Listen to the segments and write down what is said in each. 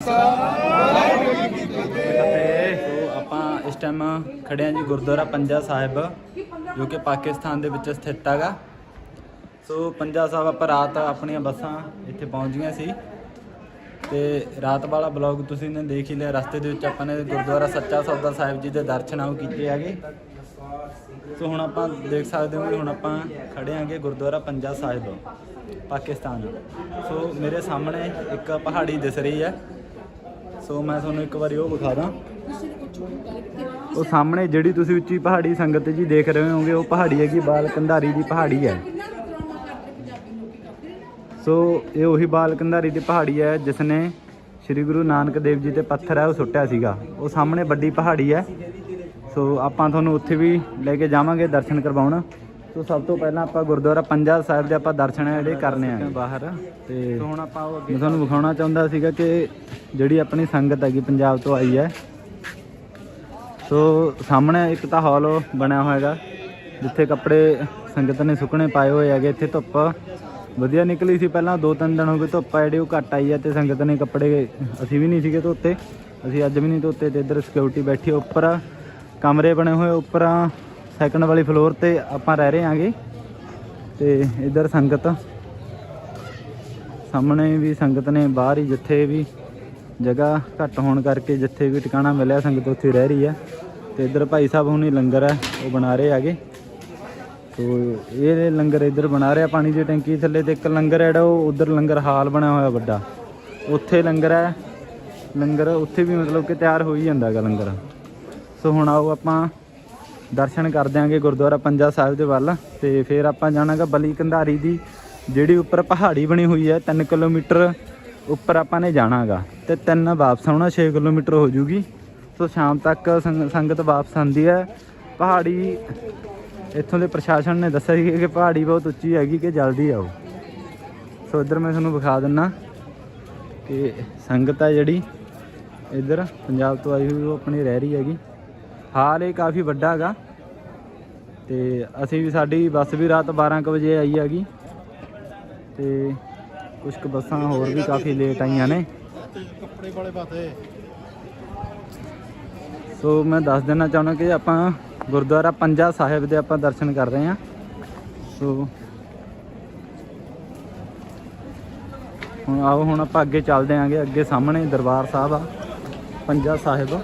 ਸੋ ਆਪਾਂ ਇਸ ਟਾਈਮ ਖੜੇ ਹਾਂ ਜੀ ਗੁਰਦੁਆਰਾ ਪੰਜਾ ਸਾਹਿਬ, ਜੋ ਕਿ ਪਾਕਿਸਤਾਨ ਦੇ ਵਿੱਚ ਸਥਿਤ ਹੈਗਾ। ਸੋ ਪੰਜਾ ਸਾਹਿਬ ਆਪਾਂ ਰਾਤ ਆਪਣੀਆਂ ਬੱਸਾਂ ਇੱਥੇ ਪਹੁੰਚ ਗਈਆਂ ਸੀ। ਤੇ ਰਾਤ ਵਾਲਾ ਬਲੌਗ ਤੁਸੀਂ ਨੇ ਦੇਖ ਹੀ ਲਿਆ, ਰਸਤੇ ਦੇ ਵਿੱਚ ਆਪਾਂ ਨੇ ਗੁਰਦੁਆਰਾ ਸੱਚਾ ਸੌਦਾ ਸਾਹਿਬ ਜੀ ਦੇ ਦਰਸ਼ਨ ਆਉ ਕੀਤੇ ਹੈਗੇ। ਸੋ ਹੁਣ ਆਪਾਂ ਦੇਖ ਸਕਦੇ ਹੋ ਕਿ ਹੁਣ ਆਪਾਂ ਖੜੇ ਆਂਗੇ ਗੁਰਦੁਆਰਾ ਪੰਜਾ ਸਾਹਿਬ, ਪਾਕਿਸਤਾਨ। ਸੋ ਮੇਰੇ ਸਾਹਮਣੇ ਇੱਕ ਪਹਾੜੀ ਦਿਸ ਰਹੀ ਹੈ। ਸੋ ਮੈਂ ਤੁਹਾਨੂੰ ਇੱਕ ਵਾਰੀ ਉਹ ਵਿਖਾ ਦਾਂ। ਉਹ ਸਾਹਮਣੇ ਜਿਹੜੀ ਤੁਸੀਂ ਉੱਚੀ ਪਹਾੜੀ ਸੰਗਤ ਜੀ ਦੇਖ ਰਹੇ ਹੋਗੇ ਉਹ ਪਹਾੜੀ ਹੈਗੀ ਬਾਲ ਕੰਧਾਰੀ ਦੀ ਪਹਾੜੀ ਹੈ। ਸੋ ਇਹ ਉਹੀ ਬਾਲ ਕੰਧਾਰੀ ਦੀ ਪਹਾੜੀ ਹੈ ਜਿਸ ਨੇ ਸ੍ਰੀ ਗੁਰੂ ਨਾਨਕ ਦੇਵ ਜੀ ਤੇ ਪੱਥਰ ਹੈ ਉਹ ਸੁੱਟਿਆ ਸੀਗਾ। ਉਹ ਸਾਹਮਣੇ ਵੱਡੀ ਪਹਾੜੀ ਹੈ। ਸੋ ਆਪਾਂ ਤੁਹਾਨੂੰ ਉੱਥੇ ਵੀ ਲੈ ਕੇ ਜਾਵਾਂਗੇ ਦਰਸ਼ਨ ਕਰਵਾਉਣ। ਸੋ ਸਭ ਤੋਂ ਪਹਿਲਾਂ ਆਪਾਂ ਗੁਰਦੁਆਰਾ ਪੰਜਾ ਸਾਹਿਬ ਦੇ ਆਪਾਂ ਦਰਸ਼ਨ ਹੈ ਜਿਹੜੇ ਕਰਨੇ ਆ। ਬਾਹਰ ਤੇ ਹੁਣ ਆਪਾਂ ਉਹ ਮੈਂ ਤੁਹਾਨੂੰ ਵਿਖਾਉਣਾ ਚਾਹੁੰਦਾ ਸੀਗਾ ਕਿ ਜਿਹੜੀ ਆਪਣੀ ਸੰਗਤ ਹੈਗੀ ਪੰਜਾਬ ਤੋਂ ਆਈ ਹੈ। ਸੋ ਸਾਹਮਣੇ ਇੱਕ ਤਾਂ ਹਾਲ ਬਣਿਆ ਹੋਇਆ ਹੈਗਾ ਜਿੱਥੇ ਕੱਪੜੇ ਸੰਗਤ ਨੇ ਸੁੱਕਣੇ ਪਾਏ ਹੋਏ ਹੈਗੇ ਇੱਥੇ ਧੁੱਪ ਵਧੀਆ ਨਿਕਲੀ ਸੀ ਪਹਿਲਾਂ ਦੋ ਤਿੰਨ ਦਿਨ ਹੋ ਗਏ ਧੁੱਪ ਆ ਜਿਹੜੀ ਉਹ ਘੱਟ ਆਈ ਹੈ ਤੇ ਸੰਗਤ ਨੇ ਕੱਪੜੇ ਅਸੀਂ ਵੀ ਨਹੀਂ ਸੀਗੇ ਧੋਤੇ ਅਸੀਂ ਅੱਜ ਵੀ ਨਹੀਂ ਧੋਤੇ ਤੇ ਇੱਧਰ ਸਿਕਿਉਰਿਟੀ ਬੈਠੀ ਹੈ ਉੱਪਰ ਕਮਰੇ ਬਣੇ ਹੋਏ ਉੱਪਰ ਸੈਕੰਡ ਵਾਲੀ ਫਲੋਰ ਤੇ ਆਪਾਂ ਰਹਿ ਰਹੇ ਆਂਗੇ ਤੇ ਇੱਧਰ ਸੰਗਤ, ਸਾਹਮਣੇ ਵੀ ਸੰਗਤ ਨੇ, ਬਾਹਰ ਹੀ ਜਿੱਥੇ ਵੀ ਜਗ੍ਹਾ ਘੱਟ ਹੋਣ ਕਰਕੇ ਜਿੱਥੇ ਵੀ ਟਿਕਾਣਾ ਮਿਲਿਆ, ਸੰਗਤ ਉੱਥੇ ਰਹਿ ਰਹੀ ਹੈ। ਤੇ ਇੱਧਰ ਭਾਈ ਸਾਹਿਬ ਹੁਣੀ ਲੰਗਰ ਹੈ, ਉਹ ਬਣਾ ਰਹੇ ਹੈਗੇ। ਤੋ ਇਹ ਲੰਗਰ ਇੱਧਰ ਬਣਾ ਰਿਹਾ, ਪਾਣੀ ਦੀ ਟੈਂਕੀ ਥੱਲੇ ਤੇ ਇੱਕ ਲੰਗਰ ਹੈ ਜਿਹੜਾ, ਉਹ ਉਧਰ ਲੰਗਰ ਹਾਲ ਬਣਿਆ ਹੋਇਆ ਵੱਡਾ। ਉੱਥੇ ਲੰਗਰ ਹੈ, ਲੰਗਰ ਉੱਥੇ ਵੀ ਮਤਲਬ ਕਿ ਤਿਆਰ ਹੋ ਹੀ ਜਾਂਦਾ ਹੈਗਾ ਲੰਗਰ। ਸੋ ਹੁਣ ਆਓ ਆਪਾਂ ਦਰਸ਼ਨ ਕਰ ਦਿਆਂਗੇ ਗੁਰਦੁਆਰਾ ਪੰਜਾ ਸਾਹਿਬ ਦੇ ਵੱਲ ਤੇ ਫਿਰ ਆਪਾਂ ਜਾਣਾਗਾ ਬਲੀ ਕੰਧਾਰੀ ਦੀ, ਜਿਹੜੀ ਉੱਪਰ ਪਹਾੜੀ ਬਣੀ ਹੋਈ ਹੈ 3 ਕਿਲੋਮੀਟਰ ਉੱਪਰ ਆਪਾਂ ਨੇ ਜਾਣਾਗਾ ਤੇ ਤਿੰਨ ਵਾਪਸ ਆਉਣਾ 6 ਕਿਲੋਮੀਟਰ ਹੋ ਜੂਗੀ। ਸੋ ਸ਼ਾਮ ਤੱਕ ਸੰਗ- ਸੰਗਤ ਵਾਪਸ ਆਉਂਦੀ ਹੈ। ਪਹਾੜੀ, ਇੱਥੋਂ ਦੇ ਪ੍ਰਸ਼ਾਸਨ ਨੇ ਦੱਸਿਆ ਸੀ ਕਿ ਪਹਾੜੀ ਬਹੁਤ ਉੱਚੀ ਹੈਗੀ ਕਿ ਜਲਦੀ ਆਓ। ਸੋ ਇੱਧਰ ਮੈਂ ਤੁਹਾਨੂੰ ਵਿਖਾ ਦਿੰਨਾ ਕਿ ਸੰਗਤ ਹੈ ਜਿਹੜੀ, ਇੱਧਰ ਪੰਜਾਬ ਤੋਂ ਆਈ ਹੋਈ, ਉਹ ਆਪਣੀ ਰਹਿ ਰਹੀ ਹੈਗੀ। ਹਾਲ ਇਹ ਕਾਫੀ ਵੱਡਾ ਹੈਗਾ। ਤੇ ਅਸੀਂ ਵੀ ਸਾਡੀ ਬੱਸ ਵੀ ਰਾਤ 12 ਕੁ ਵਜੇ ਆਈ ਹੈਗੀ। ਤੇ ਕੁਝ ਕੁ ਬੱਸਾਂ ਹੋਰ ਵੀ ਕਾਫੀ ਲੇਟ ਆਈਆਂ ਨੇ। ਕੱਪੜੇ ਵਾਲੇ ਪਾਤੇ ਸੋ ਮੈਂ ਦੱਸ ਦੇਣਾ ਚਾਹੁੰਦਾ ਕਿ ਆਪਾਂ ਗੁਰਦੁਆਰਾ ਪੰਜਾ ਸਾਹਿਬ ਦੇ ਆਪਾਂ ਦਰਸ਼ਨ ਕਰ ਰਹੇ ਹਾਂ। ਸੋ ਹੁਣ ਆਓ, ਹੁਣ ਆਪਾਂ ਅੱਗੇ ਚੱਲਦੇ ਆਂਗੇ। ਅੱਗੇ ਸਾਹਮਣੇ ਦਰਬਾਰ ਸਾਹਿਬ ਆ, ਪੰਜਾ ਸਾਹਿਬ।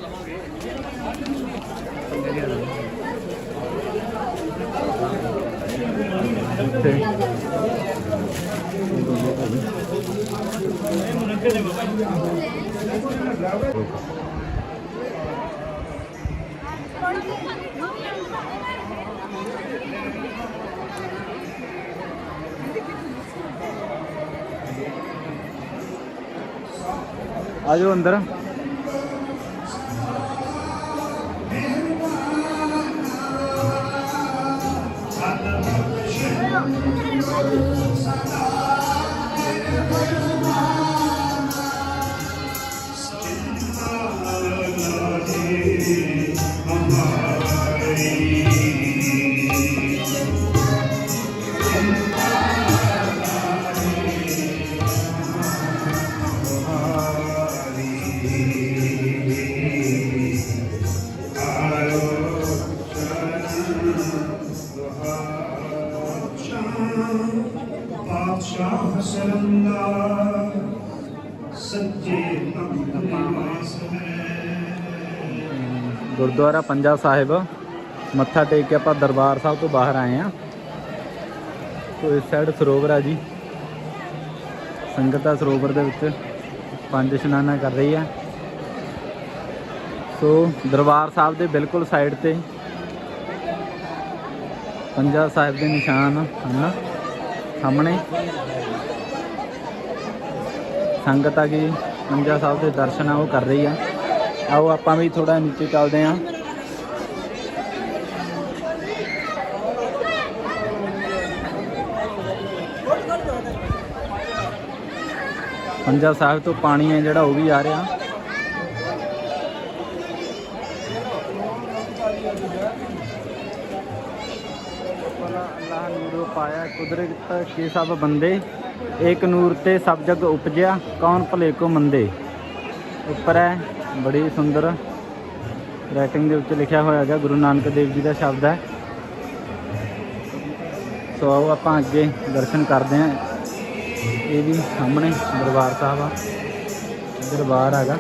ਇੱਥੇ ਆਜੋ ਅੰਦਰ। ਗੁਰਦੁਆਰਾ ਪੰਜਾ ਸਾਹਿਬ, ਮੱਥਾ ਟੇਕ ਕੇ ਆਪਾਂ ਦਰਬਾਰ ਸਾਹਿਬ ਤੋਂ ਬਾਹਰ ਆਏ ਆ ਸੋ ਇਸ ਸਾਈਡ ਸਰੋਵਰ ਆ ਜੀ। ਸੰਗਤ ਆ ਸਰੋਵਰ ਦੇ ਵਿੱਚ, ਪੰਜ ਇਸ਼ਨਾਨਾਂ ਕਰ ਰਹੀ ਆ। ਸੋ ਦਰਬਾਰ ਸਾਹਿਬ ਦੇ ਬਿਲਕੁਲ ਸਾਈਡ ਤੇ ਪੰਜਾ ਸਾਹਿਬ ਦੇ ਨਿਸ਼ਾਨ ਹਨ, ਸਾਹਮਣੇ। ਸੰਗਤ ਆ ਗਈ, ਪੰਜਾ ਸਾਹਿਬ ਦੇ ਦਰਸ਼ਨ ਆ, ਉਹ ਕਰ ਰਹੀ ਆ। ਆਓ, ਆਪਾਂ ਵੀ ਥੋੜਾ ਨੀਚੇ ਚੱਲਦੇ ਆਂ ਪੰਜਾ ਸਾਹਿਬ ਤੋਂ ਪਾਣੀ ਹੈ ਜਿਹੜਾ, ਉਹ ਵੀ ਆ ਰਿਹਾ। ਅੱਲਾਹ ਨੂਰ ਪਾਇਆ ਕੁਦਰਤ ਕੇ ਸਭ ਬੰਦੇ ਇੱਕ ਨੂਰ ਤੇ ਸਭ ਜਗ ਉਪਜਿਆ, ਕੌਣ ਭਲੇ ਕੋ ਮੰਦੇ? ਉੱਪਰ ਹੈ। ਬੜੀ ਸੁੰਦਰ ਰਾਈਟਿੰਗ ਦੇ ਉੱਤੇ ਲਿਖਿਆ ਹੋਇਆ ਹੈਗਾ, ਗੁਰੂ ਨਾਨਕ ਦੇਵ ਜੀ ਦਾ ਸ਼ਬਦ ਹੈ। ਸੋ ਆਓ ਆਪਾਂ ਅੱਗੇ ਦਰਸ਼ਨ ਕਰਦੇ ਹਾਂ। ਇਹ ਵੀ ਸਾਹਮਣੇ ਦਰਬਾਰ ਸਾਹਿਬ ਆ। ਇੱਧਰ ਹੈਗਾ।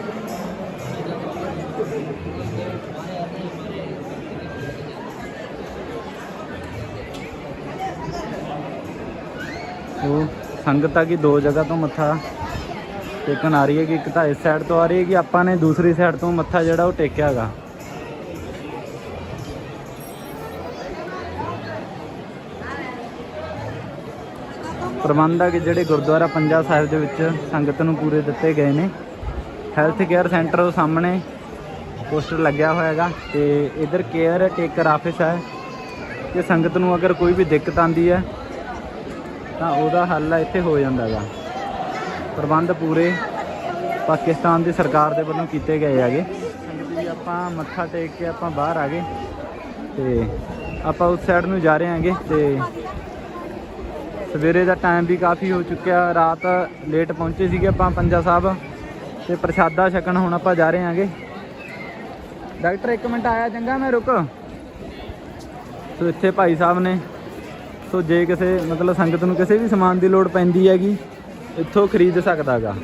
ਉਹ ਸੰਗਤ ਆ ਕਿ ਦੋ ਜਗ੍ਹਾ ਤੋਂ ਮੱਥਾ ਟੇਕਣ ਆ ਰਹੀ ਹੈ ਕਿ ਇੱਕ ਤਾਂ ਇਸ ਸਾਈਡ ਤੋਂ ਆ ਰਹੀ ਹੈ ਕਿ ਆਪਾਂ ਨੇ ਦੂਸਰੀ ਸਾਈਡ ਤੋਂ ਮੱਥਾ ਜਿਹੜਾ ਉਹ ਟੇਕਿਆ ਹੈਗਾ। ਪ੍ਰਬੰਧ ਜਿਹੜੇ ਗੁਰਦੁਆਰਾ ਪੰਜਾ ਸਾਹਿਬ ਦੇ ਵਿੱਚ ਸੰਗਤ ਨੂੰ ਪੂਰੇ ਦਿੱਤੇ ਗਏ ਨੇ। ਹੈਲਥ ਕੇਅਰ ਸੈਂਟਰ ਉਹ ਸਾਹਮਣੇ ਪੋਸਟਰ ਲੱਗਿਆ ਹੋਇਆ ਹੈਗਾ ਤੇ ਇਧਰ ਕੇਅਰ ਟੇਕਰ ਆਫਿਸ ਹੈ ਕਿ ਸੰਗਤ ਨੂੰ ਅਗਰ ਕੋਈ ਵੀ ਦਿੱਕਤ ਆਂਦੀ ਹੈ ਤਾਂ ਉਹਦਾ ਹੱਲ ਇੱਥੇ ਹੋ ਜਾਂਦਾ ਹੈਗਾ। ਪ੍ਰਬੰਧ ਪੂਰੇ ਪਾਕਿਸਤਾਨ ਦੀ ਸਰਕਾਰ ਦੇ ਵੱਲੋਂ ਕੀਤੇ ਗਏ ਹੈਗੇ। ਸੰਗਤ ਜੀ ਆਪਾਂ ਮੱਥਾ ਟੇਕ ਕੇ ਆਪਾਂ ਬਾਹਰ ਆ ਗਏ ਤੇ ਆਪਾਂ ਉਸ ਸਾਈਡ ਨੂੰ ਜਾ ਰਹੇ ਹਾਂਗੇ ਤੇ ਸਵੇਰੇ ਦਾ ਟਾਈਮ ਵੀ ਕਾਫੀ ਹੋ ਚੁੱਕਿਆ, ਰਾਤ ਲੇਟ ਪਹੁੰਚੇ ਸੀਗੇ ਆਪਾਂ ਪੰਜਾ ਸਾਹਿਬ ਤੇ ਪ੍ਰਸ਼ਾਦਾ ਛਕਣ ਹੁਣ ਆਪਾਂ ਜਾ ਰਹੇ ਹਾਂਗੇ। ਡਾਕਟਰ, ਇੱਕ ਮਿੰਟ ਆਇਆ ਚੰਗਾ, ਮੈਂ ਰੁਕ। ਸੋ ਇੱਥੇ ਭਾਈ ਸਾਹਿਬ ਨੇ, ਸੋ ਜੇ ਕਿਸੇ ਮਤਲਬ ਸੰਗਤ ਨੂੰ ਕਿਸੇ ਵੀ ਸਮਾਨ ਦੀ ਲੋੜ ਪੈਂਦੀ ਹੈਗੀ ਇੱਥੋਂ ਖਰੀਦ ਸਕਦਾਗਾ।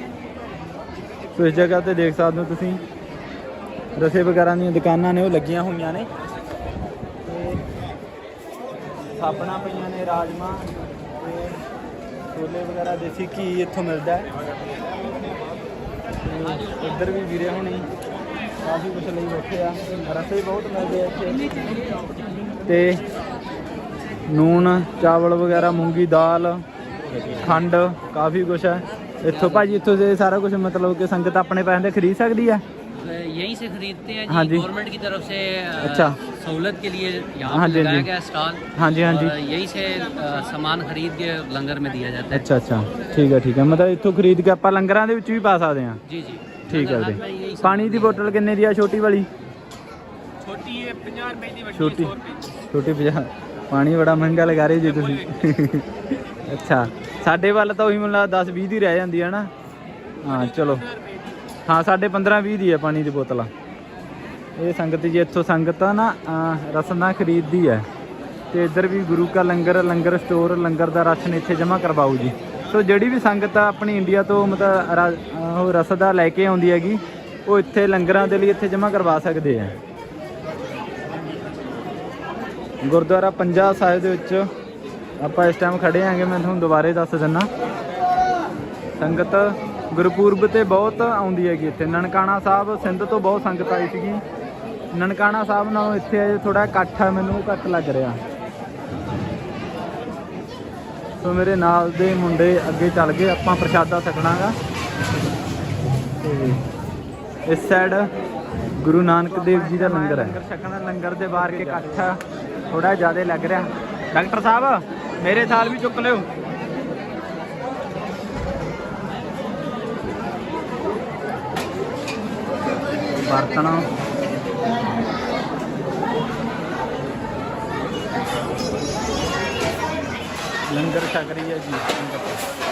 ਸੋ ਇਸ ਜਗ੍ਹਾ ਤੇ ਦੇਖ ਸਕਦੇ ਹੋ ਤੁਸੀਂ। ਰਸੇ ਵਗੈਰਾ ਦੀਆਂ ਦੁਕਾਨਾਂ ਨੇ, ਉਹ ਲੱਗੀਆਂ ਹੋਈਆਂ ਨੇ। ਤੇ ਸਾਬਣਾ ਪਈਆਂ ਨੇ ਰਾਜਮਾ ਤੇ ਛੋਲੇ ਵਗੈਰਾ, ਦੇਸੀ ਘੀ ਇੱਥੋਂ ਮਿਲਦਾ ਹੈ। ਇੱਧਰ ਵੀ ਵੀਰੇ ਹੁਣੀ ਕਾਫੀ ਕੁਝ ਲਈ ਬੈਠੇ ਆ। ਰਸੇ ਬਹੁਤ ਮਿਲਦੇ ਆ ਇੱਥੇ। ਤੇ ਨੂਨ, ਚਾਵਲ ਵਗੈਰਾ, ਮੂੰਗੀ ਦਾਲ ਖੰਡ ਕਾਫੀ ਕੁਝ ਹੈ ਇੱਥੋਂ ਭਾਜੀ ਇੱਥੋਂ ਦੇ ਸਾਰਾ ਕੁਝ ਮਤਲਬ ਕਿ ਸੰਗਤ ਆਪਣੇ ਪੈਸੇ ਦੇ ਖਰੀਦ ਸਕਦੀ ਹੈ यहीं से खरीदते हैं हाँ जी जी। गवर्नमेंट की तरफ से अ, अच्छा। सहूलत के लिए यहाँ हाँ पे जी, हाँ लगाया जी। गया स्टॉल ਹਾਂਜੀ ਹਾਂਜੀ और यहीं से अ, सामान खरीद के लंगर में दिया जाता है ਅੱਛਾ ਅੱਛਾ ਠੀਕ ਹੈ ਠੀਕ ਹੈ ਮਤਲਬ ਇੱਥੋਂ ਖਰੀਦ ਕੇ ਆਪਾਂ ਲੰਗਰਾਂ ਦੇ ਵਿੱਚ ਵੀ ਪਾ ਸਕਦੇ ਹਾਂ जी जी ਠੀਕ ਹੈ लंगर हाट में ਵੀਰੇ यही ਪਾਣੀ ਦੀ ਬੋਤਲ ਕਿੰਨੇ ਦੀ ਆ ਛੋਟੀ ਵਾਲੀ छोटी है पंजाब रुपए की ਛੋਟੀ ਛੋਟੀ 50 ਪਾਣੀ ਬੜਾ ਮਹਿੰਗਾ ਲਗਾ ਰਹੇ ਜੀ ਤੁਸੀਂ ਅੱਛਾ ਸਾਡੇ ਵੱਲ ਤਾਂ ਉਹੀ ਮੈਨੂੰ ਲੱਗਦਾ 10 20 ਦੀ ਰਹਿ ਜਾਂਦੀ ਹੈ ਨਾ। ਹਾਂ ਚਲੋ। ਹਾਂ ਸਾਡੇ 15 20 ਦੀ ਹੈ ਪਾਣੀ ਦੀ ਬੋਤਲਾਂ। ਇਹ ਸੰਗਤ ਜੀ ਇੱਥੋਂ ਸੰਗਤ ਆ ਨਾ ਅਹ, ਰਸਨਾ ਖਰੀਦਦੀ ਹੈ ਤੇ ਇੱਧਰ ਵੀ ਗੁਰੂ ਕਾ ਲੰਗਰ ਲੰਗਰ ਸਟੋਰ ਲੰਗਰ ਦਾ ਰਾਸ਼ਨ ਇੱਥੇ ਜਮ੍ਹਾਂ ਕਰਵਾਓ ਜੀ। ਸੋ ਜਿਹੜੀ ਵੀ ਸੰਗਤ ਆ ਆਪਣੀ ਇੰਡੀਆ ਤੋਂ ਮਤਲਬ ਉਹ ਰਸਦਾ ਲੈ ਕੇ ਆਉਂਦੀ ਹੈਗੀ ਉਹ ਇੱਥੇ ਲੰਗਰਾਂ ਦੇ ਲਈ ਇੱਥੇ ਜਮ੍ਹਾਂ ਕਰਵਾ ਸਕਦੇ ਆ। ਗੁਰਦੁਆਰਾ ਪੰਜਾ ਸਾਹਿਬ ਦੇ ਵਿੱਚ ਆਪਾਂ ਇਸ ਟਾਈਮ ਖੜੇ ਆਂਗੇ ਮੈਂ ਤੁਹਾਨੂੰ ਦੁਬਾਰੇ ਦੱਸ ਦਿੰਨਾ। ਸੰਗਤ ਗੁਰਪੂਰਬ ਤੇ ਬਹੁਤ ਆਉਂਦੀ ਹੈਗੀ ਇੱਥੇ। ਨਨਕਾਣਾ ਸਾਹਿਬ ਸਿੰਧ ਤੋਂ ਬਹੁਤ ਸੰਗਤ ਆਈ ਸੀਗੀ। ਨਨਕਾਣਾ ਸਾਹਿਬ ਨਾਲੋਂ ਇੱਥੇ ਅਜੇ ਥੋੜਾ ਇਕੱਠ ਆ, ਮੈਨੂੰ ਘੱਟ ਲੱਗ ਰਿਹਾ। ਸੋ ਮੇਰੇ ਨਾਲ ਦੇ ਮੁੰਡੇ ਅੱਗੇ ਚੱਲ ਗਏ, ਆਪਾਂ ਪ੍ਰਸ਼ਾਦਾ ਛਕਣਾਗਾ। ਤੇ ਇਸ ਸਾਈਡ ਗੁਰੂ ਨਾਨਕ ਦੇਵ ਜੀ ਦਾ ਲੰਗਰ ਹੈ। ਲੰਗਰ ਛਕਣਾ ਲੰਗਰ ਦੇ ਬਾਹਰ ਕੇ ਇਕੱਠ ਥੋੜਾ ਜ਼ਿਆਦਾ ਲੱਗ ਰਿਹਾ। ਡਾਕਟਰ ਸਾਹਿਬ ਮੇਰੇ ਥਾਲ ਵੀ ਚੁੱਕ ਲਿਓ। ਬਰਤਨ। ਲੰਗਰ ਛਕ ਰਹੀ ਹੈ ਜੀ।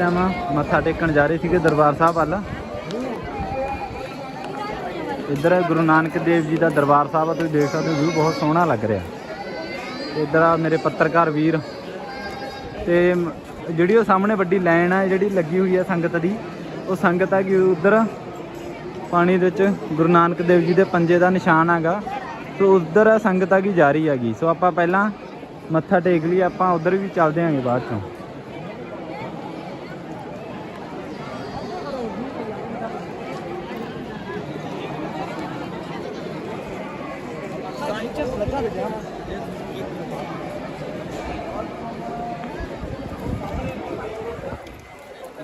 ਟਾਈਮ ਮੱਥਾ ਟੇਕਣ ਜਾ ਰਹੇ ਸੀਗੇ ਦਰਬਾਰ ਸਾਹਿਬ ਵੱਲ। ਇੱਧਰ ਗੁਰੂ ਨਾਨਕ ਦੇਵ ਜੀ ਦਾ ਦਰਬਾਰ ਸਾਹਿਬ ਆ, ਤੁਸੀਂ ਦੇਖ ਸਕਦੇ ਹੋ, ਵਿਊ ਬਹੁਤ ਸੋਹਣਾ ਲੱਗ ਰਿਹਾ। ਇੱਧਰ ਆ ਮੇਰੇ ਪੱਤਰਕਾਰ ਵੀਰ। ਤੇ ਜਿਹੜੀ ਉਹ ਸਾਹਮਣੇ ਵੱਡੀ ਲਾਈਨ ਆ ਜਿਹੜੀ ਲੱਗੀ ਹੋਈ ਆ ਸੰਗਤ ਦੀ, ਉਹ ਸੰਗਤ ਆ ਕਿ ਉਧਰ ਪਾਣੀ ਦੇ ਵਿੱਚ ਗੁਰੂ ਨਾਨਕ ਦੇਵ ਜੀ ਦੇ ਪੰਜੇ ਦਾ ਨਿਸ਼ਾਨ ਹੈਗਾ ਸੋ ਉਧਰ ਸੰਗਤ ਆ ਕੀ ਜਾ ਰਹੀ ਹੈਗੀ। ਸੋ ਆਪਾਂ ਪਹਿਲਾਂ ਮੱਥਾ ਟੇਕ ਲਈ ਆਪਾਂ ਉਧਰ ਵੀ ਚੱਲਦੇ ਆਂਗੇ ਬਾਅਦ ਚੋਂ।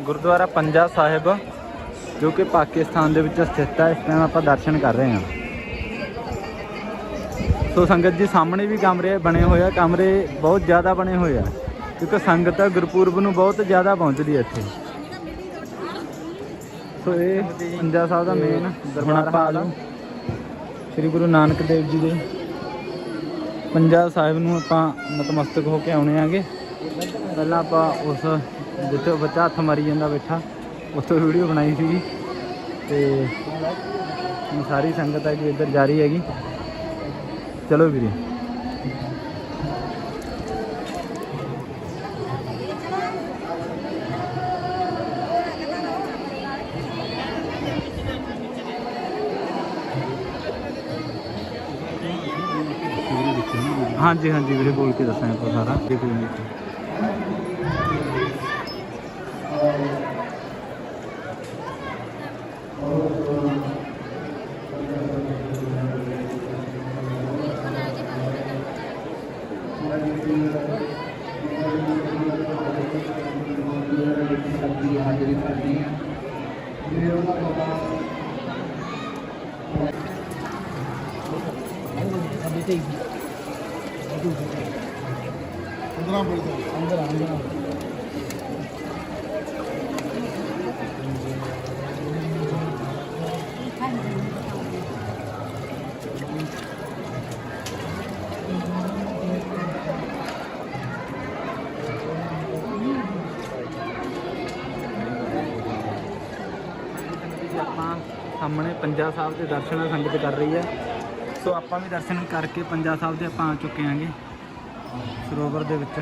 ਗੁਰਦੁਆਰਾ ਪੰਜਾ ਸਾਹਿਬ ਜੋ ਕਿ ਪਾਕਿਸਤਾਨ ਦੇ ਵਿੱਚ ਸਥਿਤ ਹੈ। ਇਸ ਟਾਈਮ ਆਪਾਂ ਦਰਸ਼ਨ ਕਰ ਰਹੇ ਹਾਂ। ਸੋ ਸੰਗਤ ਜੀ ਸਾਹਮਣੇ ਵੀ ਕਮਰੇ ਬਣੇ ਹੋਏ ਆ। ਕਮਰੇ ਬਹੁਤ ਜ਼ਿਆਦਾ ਬਣੇ ਹੋਏ ਆ ਕਿਉਂਕਿ ਸੰਗਤ ਗੁਰਪੁਰਬ ਨੂੰ ਬਹੁਤ ਜ਼ਿਆਦਾ ਪਹੁੰਚਦੀ ਹੈ ਇੱਥੇ। ਸੋ ਇਹ ਪੰਜਾ ਸਾਹਿਬ ਦਾ ਮੇਨ ਦਰਬਾਰ ਹਾਲ ਸ੍ਰੀ ਗੁਰੂ ਨਾਨਕ ਦੇਵ ਜੀ ਦੇ ਪੰਜਾ ਸਾਹਿਬ ਨੂੰ ਆਪਾਂ ਨਤਮਸਤਕ ਹੋ ਕੇ ਆਉਣੇ ਆਗੇ। ਪਹਿਲਾਂ ਆਪਾਂ ਉਸ ਜਿੱਥੇ ਉਹ ਬੱਚਾ ਹੱਥ ਮਾਰੀ ਜਾਂਦਾ ਬੈਠਾ, ਉੱਥੋਂ ਵੀਡੀਓ ਬਣਾਈ ਸੀਗੀ। ਤੇ ਹੁਣ ਸਾਰੀ ਸੰਗਤ ਹੈ ਜੀ ਇੱਧਰ ਜਾ ਰਹੀ ਹੈਗੀ। ਚਲੋ ਵੀਰੇ। ਹਾਂਜੀ ਹਾਂਜੀ ਵੀਰੇ, ਬੋਲ ਕੇ ਦੱਸਾਂ ਆਪਾਂ ਸਾਰਾ। ਕੋਈ ਨਹੀਂ ਅੰਦਰਾਂ ਬੜੀ ਦਾ ਅੰਦਰ ਅੰਦਰ। ਆਪਾਂ ਸਾਹਮਣੇ ਪੰਜਾ ਸਾਹਿਬ ਦੇ ਦਰਸ਼ਨ ਸੰਗਤ ਕਰ ਰਹੀ ਹੈ। ਸੋ ਆਪਾਂ ਵੀ ਦਰਸ਼ਨ ਕਰਕੇ ਪੰਜਾ ਸਾਹਿਬ ਦੇ ਆਪਾਂ ਆ ਚੁੱਕੇ ਆਂਗੇ। ਸਰੋਵਰ ਦੇ ਵਿੱਚ।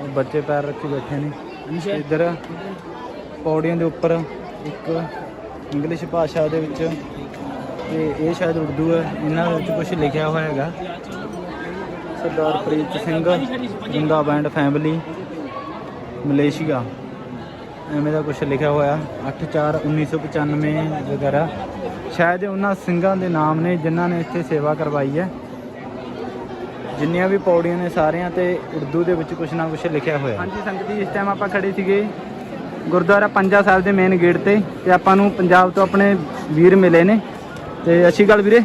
ਉਹ ਬੱਚੇ ਪੈਰ ਰੱਖੀ ਬੈਠੇ ਨੇ। ਇੱਧਰ ਪੌੜੀਆਂ ਦੇ ਉੱਪਰ ਇੱਕ ਇੰਗਲਿਸ਼ ਭਾਸ਼ਾ ਦੇ ਵਿੱਚ ਤੇ ਇਹ ਸ਼ਾਇਦ ਉਰਦੂ ਹੈ। ਇਹਨਾਂ ਵਿੱਚ ਕੁਝ ਲਿਖਿਆ ਹੋਇਆ ਹੈਗਾ। ਸਰਦਾਰ ਪ੍ਰੀਤ ਸਿੰਘ ਜਿੰਦਾ ਬੈਂਡ ਫੈਮਿਲੀ ਮਲੇਸ਼ੀਆ। ਐਵੇਂ ਦਾ ਕੁਝ ਲਿਖਿਆ ਹੋਇਆ। 8/4/1995 ਵਗੈਰਾ। ਸ਼ਾਇਦ ਉਹਨਾਂ ਸਿੰਘਾਂ ਦੇ ਨਾਮ ਨੇ ਜਿਨ੍ਹਾਂ ਨੇ ਇੱਥੇ ਸੇਵਾ ਕਰਵਾਈ ਹੈ। ਜਿੰਨੀਆਂ ਵੀ ਪੌੜੀਆਂ ਨੇ ਸਾਰਿਆਂ ਤੇ ਉਰਦੂ ਦੇ ਵਿੱਚ ਕੁਝ ਨਾ ਕੁਝ ਲਿਖਿਆ ਹੋਇਆ ਹਾਂਜੀ ਸੰਗਤ ਜੀ ਇਸ ਟਾਈਮ ਆਪਾਂ ਖੜੇ ਸੀਗੇ ਗੁਰਦੁਆਰਾ ਪੰਜਾ ਸਾਹਿਬ ਦੇ ਮੇਨ ਗੇਟ ਤੇ ਤੇ ਆਪਾਂ ਨੂੰ ਪੰਜਾਬ ਤੋਂ ਆਪਣੇ ਵੀਰ ਮਿਲੇ ਨੇ। ਤੇ ਅੱਛੀ ਗੱਲ ਵੀਰੇ।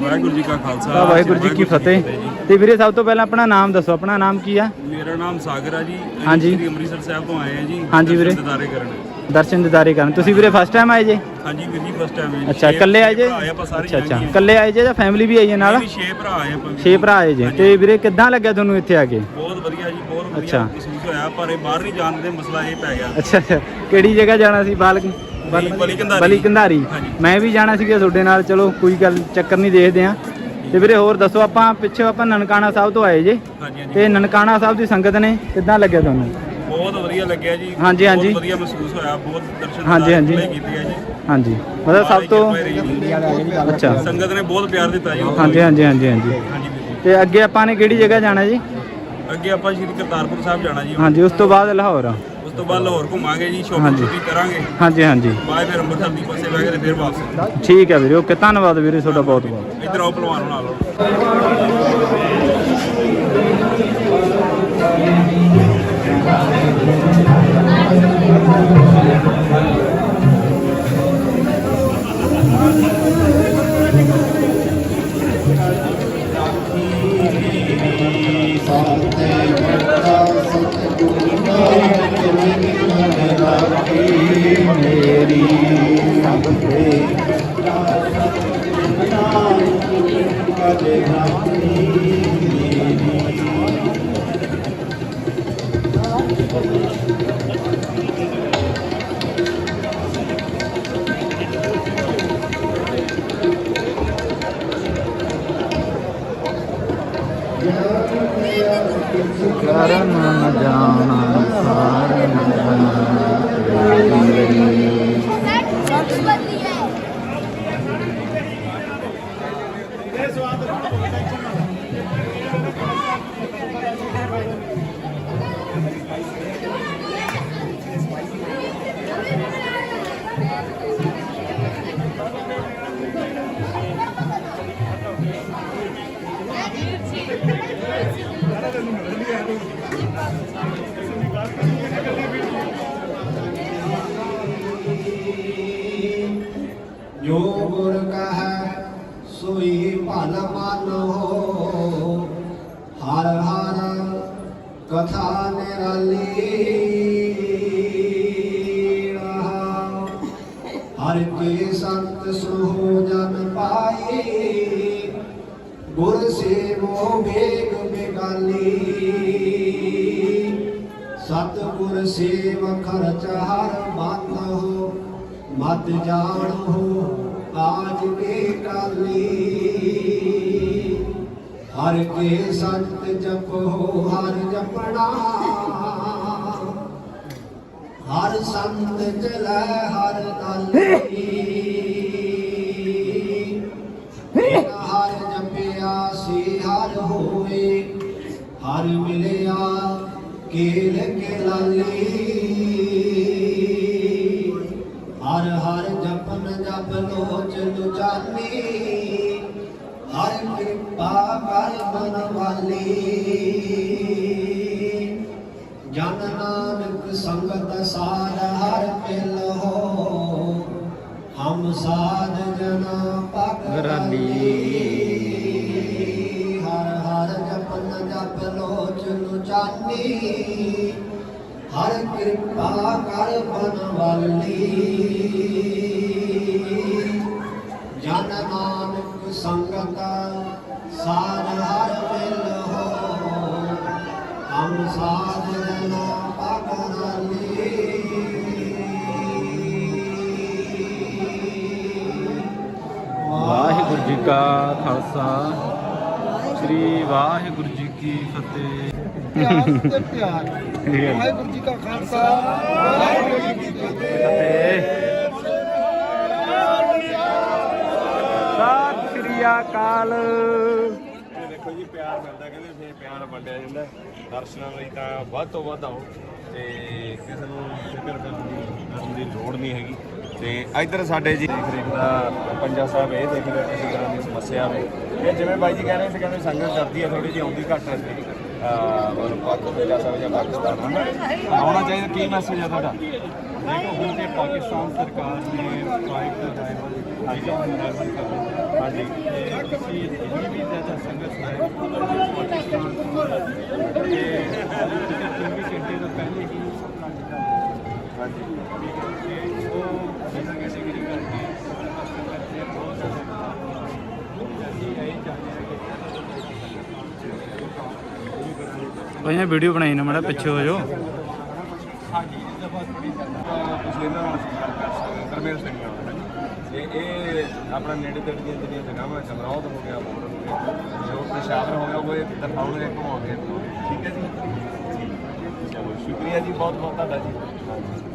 ਵਾਹਿਗੁਰੂ ਜੀ ਕਾ ਖਾਲਸਾ ਵਾਹਿਗੁਰੂ ਜੀ ਕੀ ਫਤਿਹ। ਤੇ ਵੀਰੇ ਸਭ ਤੋਂ ਪਹਿਲਾਂ ਆਪਣਾ ਨਾਮ ਦੱਸੋ ਆਪਣਾ ਨਾਮ ਕੀ ਆ? ਮੇਰਾ ਨਾਮ ਸਾਗਰ ਆ ਜੀ ਹਾਂਜੀ। ਸ਼੍ਰੀ ਅੰਮ੍ਰਿਤਸਰ ਸਾਹਿਬ ਤੋਂ ਆਏ ਆ ਜੀ ਹਾਂਜੀ ਵੀਰੇ। ਦਰਸ਼ਨ ਕਰਨ। ਦਰਸ਼ਨ ਦਿਦਾਰੇ ਕਰਨ। ਤੁਸੀਂ ਵੀਰੇ ਫਸਟ ਟਾਈਮ ਆਏ ਜੇ? ਹਾਂਜੀ ਵੀਰ ਜੀ ਫਸਟ ਟਾਈਮ ਜੀ। ਅੱਛਾ ਇਕੱਲੇ ਆਏ ਜੇ? ਆਪਾਂ ਸਾਰੇ ਅੱਛਾ ਅੱਛਾ। ਇਕੱਲੇ ਆਏ ਜੇ ਜਾਂ ਫੈਮਿਲੀ ਵੀ ਆਈ ਹੈ ਨਾਲ? ਛੇ ਭਰਾ ਆਏ ਆਪਾਂ। ਛੇ ਭਰਾ ਆਏ ਜੇ। ਤੇ ਵੀਰੇ ਕਿੱਦਾਂ ਲੱਗਿਆ ਤੁਹਾਨੂੰ ਇੱਥੇ ਆ ਕੇ? ਬਹੁਤ ਵਧੀਆ ਜੀ ਬਹੁਤ ਵਧੀਆ ਅੱਛਾ। ਮਹਿਸੂਸ ਹੋਇਆ ਪਰ ਇਹ ਬਾਹਰ ਨਹੀਂ ਜਾਣ ਦੇ ਮਸਲਾ ਇਹ ਪੈ ਗਿਆ। ਅੱਛਾ ਅੱਛਾ। ਕਿਹੜੀ ਜਗ੍ਹਾ ਜਾਣਾ ਸੀ? ਬਾਲ ਬਲੀ- ਕੰਧਾਰੀ। ਮੈਂ ਵੀ ਜਾਣਾ ਸੀਗਾ ਤੁਹਾਡੇ ਨਾਲ। ਚਲੋ ਕੋਈ ਗੱਲ ਚੱਕਰ ਨਹੀਂ ਦੇਖਦੇ ਆ। ਤੇ ਵੀਰੇ ਹੋਰ ਦੱਸੋ ਆਪਾਂ ਪਿੱਛੇ ਆਪਾਂ ਨਨਕਾਣਾ ਸਾਹਿਬ ਤੋਂ ਆਏ ਜੇ। ਤੇ ਨਨਕਾਣਾ ਸਾਹਿਬ ਦੀ ਸੰਗਤ ਨੇ ਕਿੱਦਾਂ ਲੱਗਿਆ ਤੁਹਾਨੂੰ? ਬਹੁਤ ਵਧੀਆ ਲੱਗਿਆ ਜੀ। ਹਾਂਜੀ, ਹਾਂਜੀ। ਬਹੁਤ ਵਧੀਆ ਮਹਿਸੂਸ ਹੋਇਆ ਬਹੁਤ ਦਰਸ਼ਨ ਹਾਂਜੀ, ਹਾਂਜੀ। ਕੀਤੇ ਆ ਜੀ। ਹਾਂਜੀ। ਮਤਲਬ ਸਭ ਤੋਂ। ਅੱਛਾ। ਸੰਗਤ ਨੇ ਬਹੁਤ ਪਿਆਰ ਦਿੱਤਾ ਜੀ ਹਾਂਜੀ ਹਾਂਜੀ ਹਾਂਜੀ ਹਾਂਜੀ। ਤੇ ਅੱਗੇ ਆਪਾਂ ਨੇ ਕਿਹੜੀ ਜਗ੍ਹਾ ਜਾਣਾ ਜੀ? ਅੱਗੇ ਆਪਾਂ ਸ਼੍ਰੀ ਕਰਤਾਰਪੁਰ ਸਾਹਿਬ ਜਾਣਾ ਜੀ। ਹਾਂਜੀ ਉਸ ਤੋਂ ਬਾਅਦ ਲਾਹੌਰ। ਉਸ ਤੋਂ ਬਾਅਦ ਲਾਹੌਰ ਘੁੰਮਾਂਗੇ ਜੀ ਸ਼ੋਪਿੰਗ। ਸ਼ੂਪਿੰਗ ਕਰਾਂਗੇ। ਹਾਂਜੀ ਹਾਂਜੀ। ਬਾਅਦ ਫਿਰ ਅੰਮ੍ਰਿਤਸਰ ਦੀ ਬੱਸੇ ਬਹਿ ਕੇ ਫਿਰ ਵਾਪਸ। ਠੀਕ ਹੈ ਵੀਰੇ ਓਕੇ। ਧੰਨਵਾਦ ਵੀਰੇ ਤੁਹਾਡਾ ਬਹੁਤ ਬਹੁਤ। ਇੱਧਰ ਆਓ ਪਹਿਲਵਾਨ ਬਣਾ ਕਰਨ ਜਾਣਾ ਸਤਿਗੁਰ ਸੇਵ ਖਰਚ ਹਰ ਮਨ ਹੋ, ਮਤ ਜਾਣੋ ਆਜ ਕੇ ਕਾਲੀ ਹਰ ਕੇ ਸੰਤ ਜਪੋ ਹਰ ਜਪਣਾ। ਹਰ ਸੰਤ ਚਲੈ, ਹਰ ਤਾਲੀ ਹਰ ਜਪਿਆ, ਸੀ ਹਰ ਹੋਏ, ਹਰ ਮਿਲੇ ਕੇਲ ਕੇ ਲਾਲੀ ਹਰ ਹਰ ਜਪਨ ਜਪ ਲੋਚ ਲੁਚਾਨੀ ਹਰ ਕਿਰਪਾ ਕਰ ਮਨ ਵਾਲੀ ਜਨ ਨਾਨਕ ਸੰਗਤ ਸਾਧ ਹਰ ਪਿਲ ਹੋ ਹਮ ਸਾਧ ਜਨਾ ਪਗ ਗਰਾਲੀ। ਹਰ ਹਰ ਜਪਨ ਜਪ ਲੋਚ ਲੁਚਾਨੀ ਹਰ ਕਿਰਪਾ ਕਰ ਬਨਵਾਲੀ ਜਨ ਨਾਨਕ ਸੰਗਤ ਸਾਧ ਹਰ ਮਿਲ ਹੋ। ਹਮ ਸਾਧ ਜਨਾ ਪਗਨਾਲੀ ਵਾਹਿਗੁਰੂ ਜੀ ਕਾ ਖਾਲਸਾ ਸ੍ਰੀ ਵਾਹਿਗੁਰੂ ਜੀ ਕੀ ਫਤਿਹ। ਪਿਆਰ ਤੇ ਪਿਆਰ। ਵਾਹਿਗੁਰੂ ਜੀ ਕਾ ਖਾਲਸਾ। ਵਾਹਿਗੁਰੂ ਜੀ ਕੀ ਫਤਿਹ ਫਤਿਹ ਸਤਿ ਸ੍ਰੀ ਅਕਾਲ। ਤੇ ਦੇਖੋ ਜੀ ਪਿਆਰ ਮਿਲਦਾ ਕਹਿੰਦੇ ਫੇਰ ਪਿਆਰ ਵੰਡਿਆ ਜਾਂਦਾ। ਦਰਸ਼ਨਾਂ ਲਈ ਤਾਂ ਵੱਧ ਤੋਂ ਵੱਧ ਆਓ। ਤੇ ਕਿਸੇ ਨੂੰ ਫਿਕਰ ਕਰਨ ਦੀ ਕਰਨ ਦੀ ਲੋੜ ਨਹੀਂ ਹੈਗੀ। ਤੇ ਇੱਧਰ ਸਾਡੇ ਜੀ ਦੇਖ ਰੇਖ ਦਾ ਪੰਜਾ ਸਾਹਿਬ ਇਹ ਦੇਖ ਰਹੇ ਕਿਸੇ ਤਰ੍ਹਾਂ ਦੀ ਸਮੱਸਿਆ ਵੇ ਇਹ ਜਿਵੇਂ ਬਾਈ ਜੀ ਕਹਿ ਰਹੇ ਸੀ ਕਹਿੰਦੇ ਸੰਗਤ ਡਰਦੀ ਹੈ ਥੋੜੀ ਜਿਹੀ ਆਉਂਦੀ ਘੱਟ ਹੈ। ਇੱਥੇ ਅਹ ਪਾਕਿਸਤਾਨ ਹਨਾ ਆਉਣਾ ਚਾਹੀਦਾ ਕੀ ਮੈਸੇਜ ਹੈ ਤੁਹਾਡਾ? ਦੇਖੋ ਹੁਣ ਤੇ ਪਾਕਿਸਤਾਨ ਸਰਕਾਰ ਨੇ ਫਲਾਈਟ ਦਾ ਹਾਈਜਾ ਡਰਾਈਵਰ ਕਰ ਹਾਂਜੀ। ਅਸੀਂ ਇੰਨੀ ਵੀ ਜ਼ਿਆਦਾ ਸੰਗਤ ਹੈ ਪਾਕਿਸਤਾਨ ਤੋਂ ਤੇ ਹਾਲੇ ਤੱਕ 24 ਘੰਟੇ ਤੋਂ ਪਹਿਲੇ ਹੀ ਹਾਂਜੀ। ਉਹ ਬਿਨਾਂ ਕੈਟੇਗਰੀ ਕਰਕੇ ਸੰਗਤ ਨੇ ਬਹੁਤ ਜ਼ਿਆਦਾ ਅਸੀਂ ਇਹ ਚਾਹੁੰਦੇ ਹਾਂ ਕਿ ਵੀਡੀਓ ਬਣਾਈ ਨਾ, ਮੜਾ ਪਿੱਛੇ ਹੋ ਜਾਓ। ਹਾਂਜੀ। ਇਸ ਦਫਾ ਥੋੜੀ ਤੁਸੀਂ ਇਹਨਾਂ ਨਾਲ ਸੰਪਰਕ ਕਰ ਸਕਦੇ ਕਰਮੇਲ ਸਿੰਘ ਨਾਲ ਤੇ ਇਹ ਆਪਣਾ ਨੇੜੇ ਤੇੜੇ ਦੀਆਂ ਜਿਹੜੀਆਂ ਜਗ੍ਹਾਵਾਂ ਚਮਰੌਦ ਹੋ ਗਿਆ ਮੋਰਨ ਹੋ ਗਿਆ ਜੋ ਪੇਸ਼ਾਵਰ ਹੋ ਗਿਆ ਉਹ ਇਹ ਦਿਖਾਉਣੇ ਘੁਮਾਉਂਦੇ ਠੀਕ ਹੈ ਜੀ ਚਲੋ ਸ਼ੁਕਰੀਆ ਜੀ ਬਹੁਤ ਬਹੁਤ ਤੁਹਾਡਾ ਜੀ